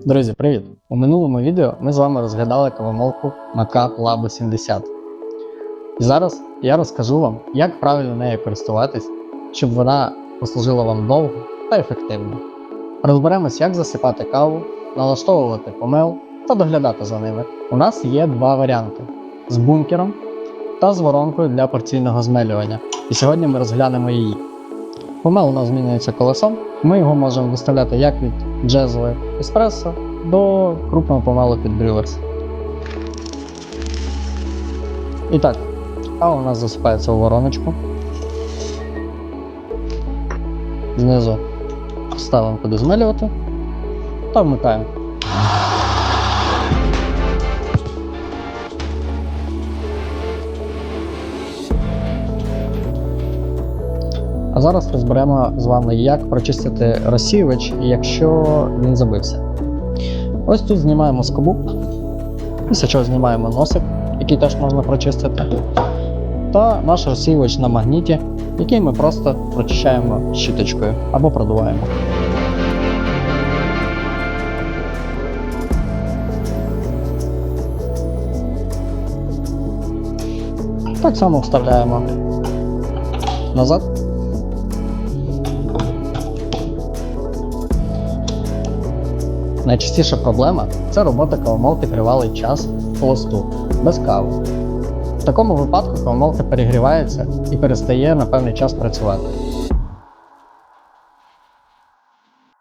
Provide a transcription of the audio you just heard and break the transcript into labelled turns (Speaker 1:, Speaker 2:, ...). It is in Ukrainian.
Speaker 1: Друзі, привіт! У минулому відео ми з вами розглядали кавомолку Macap Labo 70. І зараз я розкажу вам, як правильно нею користуватись, щоб вона послужила вам довго та ефективно. Розберемось, як засипати каву, налаштовувати помел та доглядати за ними. У нас є два варіанти: з бункером та з воронкою для порційного змелювання. І сьогодні ми розглянемо її. Помел у нас змінюється колесом. Ми його можемо виставляти як від джезової еспресо до крупного помалу під. І так, кава у нас засипається у вороночку. Знизу ставимо куди змелювати та вмикаємо. А зараз розберемо з вами, як прочистити розсіювач, якщо він забився. Ось тут знімаємо скобу, після чого знімаємо носик, який теж можна прочистити, та наш розсіювач на магніті, який ми просто прочищаємо щіточкою або продуваємо. Так само вставляємо назад. Найчастіша проблема це робота кавомолки тривалий час в холосту, без кави. В такому випадку кавомолка перегрівається і перестає на певний час працювати.